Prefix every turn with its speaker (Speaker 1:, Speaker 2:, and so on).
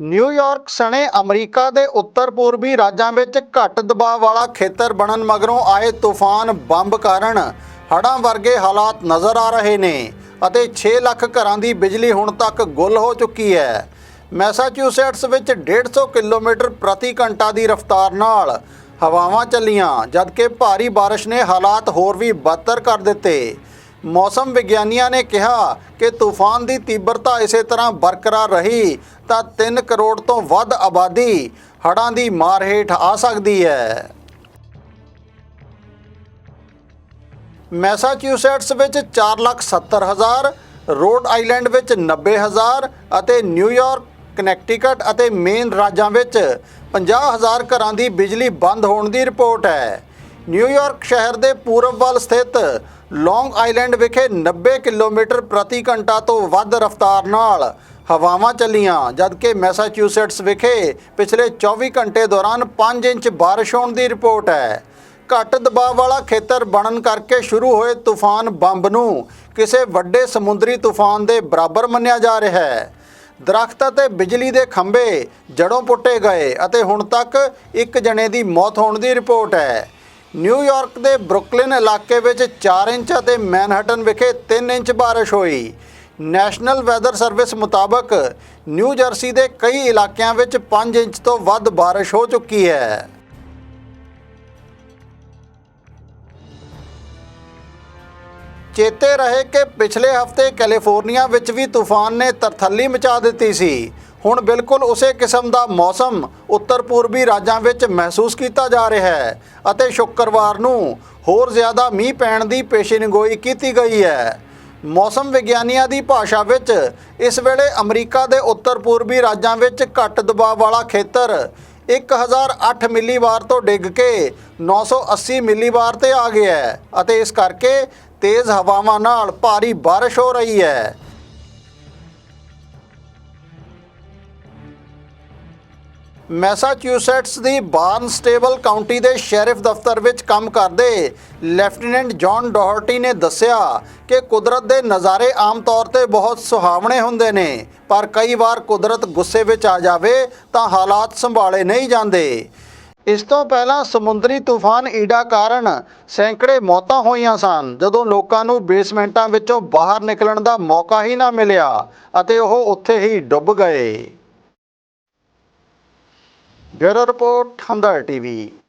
Speaker 1: New York ਸਣੇ America ਦੇ ਉੱਤਰ ਪੂਰਬੀ ਰਾਜਾਂ ਵਿੱਚ ਘੱਟ ਦਬਾਅ ਵਾਲਾ ਖੇਤਰ ਬਣਨ ਮਗਰੋਂ ਆਏ ਤੂਫਾਨ ਬੰਬ ਕਾਰਨ ਹੜ੍ਹਾਂ ਵਰਗੇ ਹਾਲਾਤ ਨਜ਼ਰ ਆ ਰਹੇ ਨੇ ਅਤੇ 6 ਲੱਖ ਘਰਾਂ ਦੀ ਬਿਜਲੀ ਹੁਣ ਤੱਕ ਗੁੱਲ ਹੋ ਚੁੱਕੀ ਹੈ। ਮੈਸਾਚੂਸੇਟਸ ਵਿੱਚ 150 ਕਿਲੋਮੀਟਰ ਪ੍ਰਤੀ ਘੰਟਾ ਦੀ ਰਫ਼ਤਾਰ ਨਾਲ ਹਵਾਵਾਂ ਚੱਲੀਆਂ, ਜਦਕਿ ਭਾਰੀ ਬਾਰਿਸ਼ ਨੇ ਹਾਲਾਤ ਹੋਰ ਵੀ ਬਦਤਰ ਕਰ ਦਿੱਤੇ। ਮੌਸਮ ਵਿਗਿਆਨੀਆਂ ਨੇ ਕਿਹਾ ਕਿ ਤੂਫਾਨ ਦੀ ਤੀਬਰਤਾ ਇਸੇ ਤਰ੍ਹਾਂ ਬਰਕਰਾਰ ਰਹੀ ਤਾਂ 3 ਕਰੋੜ ਤੋਂ ਵੱਧ ਆਬਾਦੀ ਹੜ੍ਹਾਂ ਦੀ ਮਾਰ ਹੇਠ ਆ ਸਕਦੀ ਹੈ। ਮੈਸਾਚੂਸੇਟਸ ਵਿੱਚ 470000 ਰੋਡ ਆਈਲੈਂਡ ਵਿੱਚ 90000 ਅਤੇ ਨਿਊਯਾਰਕ ਕਨੈਕਟੀਕਟ ਅਤੇ ਮੇਨ ਰਾਜਾਂ ਵਿੱਚ 50000 ਘਰਾਂ ਦੀ ਬਿਜਲੀ ਬੰਦ ਹੋਣ ਦੀ ਰਿਪੋਰਟ ਹੈ। ਨਿਊਯਾਰਕ ਸ਼ਹਿਰ ਦੇ ਪੂਰਬ ਵੱਲ ਸਥਿਤ ਲੌਂਗ ਆਈਲੈਂਡ ਵਿਖੇ 90 ਕਿਲੋਮੀਟਰ ਪ੍ਰਤੀ ਘੰਟਾ ਤੋਂ ਵੱਧ ਰਫ਼ਤਾਰ ਨਾਲ ਹਵਾਵਾਂ ਚੱਲੀਆਂ, ਜਦਕਿ ਮੈਸਾਚੂਸੇਟਸ ਵਿਖੇ ਪਿਛਲੇ 24 ਘੰਟੇ ਦੌਰਾਨ 5 ਇੰਚ ਬਾਰਿਸ਼ ਹੋਣ ਦੀ ਰਿਪੋਰਟ ਹੈ। ਘੱਟ ਦਬਾਅ ਵਾਲਾ ਖੇਤਰ ਬਣਨ ਕਰਕੇ ਸ਼ੁਰੂ ਹੋਏ ਤੂਫਾਨ ਬੰਬ ਨੂੰ ਕਿਸੇ ਵੱਡੇ ਸਮੁੰਦਰੀ ਤੂਫਾਨ ਦੇ ਬਰਾਬਰ ਮੰਨਿਆ ਜਾ ਰਿਹਾ ਹੈ। ਦਰਖਤ ਅਤੇ ਬਿਜਲੀ ਦੇ ਖੰਭੇ ਜੜੋਂ ਪੁੱਟੇ ਗਏ ਅਤੇ ਹੁਣ ਤੱਕ ਇੱਕ ਜਣੇ ਦੀ ਮੌਤ ਹੋਣ ਦੀ ਰਿਪੋਰਟ ਹੈ। ਨਿਊਯਾਰਕ ਦੇ ਬਰੁਕਲਿਨ ਇਲਾਕੇ ਵਿੱਚ 4 ਇੰਚ ਅਤੇ ਮੈਨਹਟਨ ਵਿਖੇ 3 ਇੰਚ ਬਾਰਿਸ਼ ਹੋਈ। ਨੈਸ਼ਨਲ ਵੈਦਰ ਸਰਵਿਸ ਮੁਤਾਬਕ ਨਿਊ ਜਰਸੀ ਦੇ ਕਈ ਇਲਾਕਿਆਂ ਵਿੱਚ 5 ਇੰਚ ਤੋਂ ਵੱਧ ਬਾਰਿਸ਼ ਹੋ ਚੁੱਕੀ ਹੈ। ਚੇਤੇ ਰਹੇ ਕਿ ਪਿਛਲੇ ਹਫ਼ਤੇ ਕੈਲੀਫੋਰਨੀਆ ਵਿੱਚ ਵੀ ਤੂਫਾਨ ਨੇ ਤਰਥੱਲੀ ਮਚਾ ਦਿੱਤੀ ਸੀ। ਹੁਣ ਬਿਲਕੁਲ ਉਸੇ ਕਿਸਮ ਦਾ ਮੌਸਮ ਉੱਤਰ ਪੂਰਬੀ ਰਾਜਾਂ ਵਿੱਚ ਮਹਿਸੂਸ ਕੀਤਾ ਜਾ ਰਿਹਾ ਹੈ ਅਤੇ ਸ਼ੁੱਕਰਵਾਰ ਨੂੰ ਹੋਰ ਜ਼ਿਆਦਾ ਮੀਂਹ ਪੈਣ ਦੀ ਪੇਸ਼ੀਨਗੋਈ ਕੀਤੀ ਗਈ ਹੈ। ਮੌਸਮ ਵਿਗਿਆਨੀਆਂ ਦੀ ਭਾਸ਼ਾ ਵਿੱਚ ਇਸ ਵੇਲੇ ਅਮਰੀਕਾ ਦੇ ਉੱਤਰ ਪੂਰਬੀ ਰਾਜਾਂ ਵਿੱਚ ਘੱਟ ਦਬਾਅ ਵਾਲਾ ਖੇਤਰ 1008 ਮਿਲੀਵਾਰ ਤੋਂ ਡਿੱਗ ਕੇ 980 ਮਿਲੀਵਾਰ ਤੇ ਆ ਗਿਆ ਹੈ ਅਤੇ ਇਸ ਕਰਕੇ ਤੇਜ਼ ਹਵਾਵਾਂ ਨਾਲ ਭਾਰੀ ਬਾਰਿਸ਼ ਹੋ ਰਹੀ ਹੈ। ਮੈਸਾਚੂਸੇਟਸ ਦੀ ਬਾਰਨਸਟੇਬਲ ਕਾਉਂਟੀ ਦੇ ਸ਼ੈਰਿਫ ਦਫ਼ਤਰ ਵਿੱਚ ਕੰਮ ਕਰਦੇ ਲੈਫਟੀਨੈਂਟ ਜੌਨ ਡੋਹਰਟੀ ਨੇ ਦੱਸਿਆ ਕਿ ਕੁਦਰਤ ਦੇ ਨਜ਼ਾਰੇ ਆਮ ਤੌਰ ਤੇ ਬਹੁਤ ਸੁਹਾਵਣੇ ਹੁੰਦੇ ਨੇ, ਪਰ ਕਈ ਵਾਰ ਕੁਦਰਤ ਗੁੱਸੇ ਵਿੱਚ ਆ ਜਾਵੇ ਤਾਂ ਹਾਲਾਤ ਸੰਭਾਲੇ ਨਹੀਂ ਜਾਂਦੇ। ਇਸ ਤੋਂ ਪਹਿਲਾਂ ਸਮੁੰਦਰੀ ਤੂਫਾਨ ਈਡਾ ਕਾਰਨ ਸੈਂਕੜੇ ਮੌਤਾਂ ਹੋਈਆਂ ਸਨ, ਜਦੋਂ ਲੋਕਾਂ ਨੂੰ ਬੇਸਮੈਂਟਾਂ ਵਿੱਚੋਂ ਬਾਹਰ ਨਿਕਲਣ ਦਾ ਮੌਕਾ ਹੀ ਨਾ ਮਿਲਿਆ ਅਤੇ ਉਹ ਉੱਥੇ ਹੀ ਡੁੱਬ ਗਏ। Your report, Hamdar TV.